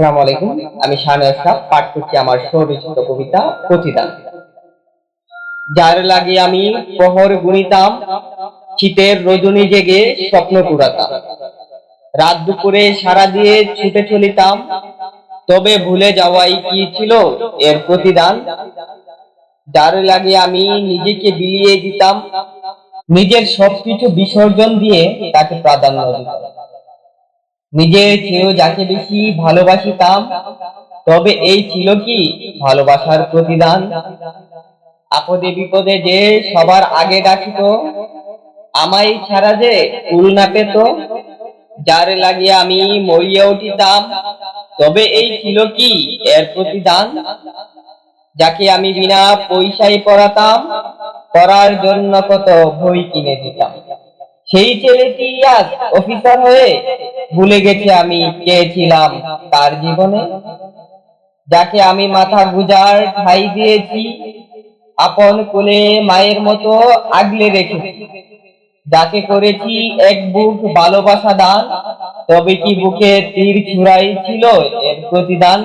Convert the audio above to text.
সালাম আলাইকুম। আমি পাঠ করছি আমার কবিতা প্রতিদান। যার লাগে আমি প্রহর গুনিতাম শীতের রজনী জেগে স্বপ্ন কুড়াতাম রাত দুপুরে সারা দিয়ে ছুটে চলিতাম, তবে ভুলে যাওয়াই কি ছিল এর প্রতিদান? যার লাগে আমি নিজেকে বিলিয়ে দিতাম, নিজের সবকিছু বিসর্জন দিয়ে তাকে প্রাধান্য দিতাম। নিজের চেয়েও যাকে বেশি ভালোবাসিতাম, তবে এই ছিল কি ভালোবাসার প্রতিদান? আপদে বিপদে যে সবার আগে ডাকিত, আমায় ছাড়া যে কুল না পেত, যার লাগিয়ে আমি মরিয়া উঠিতাম, তবে এই ছিল কি এর প্রতিদান? যাকে আমি বিনা পয়সায় পড়াতাম, পড়ার জন্য কত বই কিনে দিতাম। সেই ছেলেটি আজ অফিসার হয়ে ভুলে গেছে আমি কে ছিলাম তার জীবনে? যাকে আমি মাথা গুজার ঠাই দিয়েছি, আপন কোলে মায়ের মতো আগলে রেখেছি। যাকে করেছি এক বুক ভালোবাসা দান, তবে কি বুকে তীর ছুড়াই ছিল এর প্রতিদান?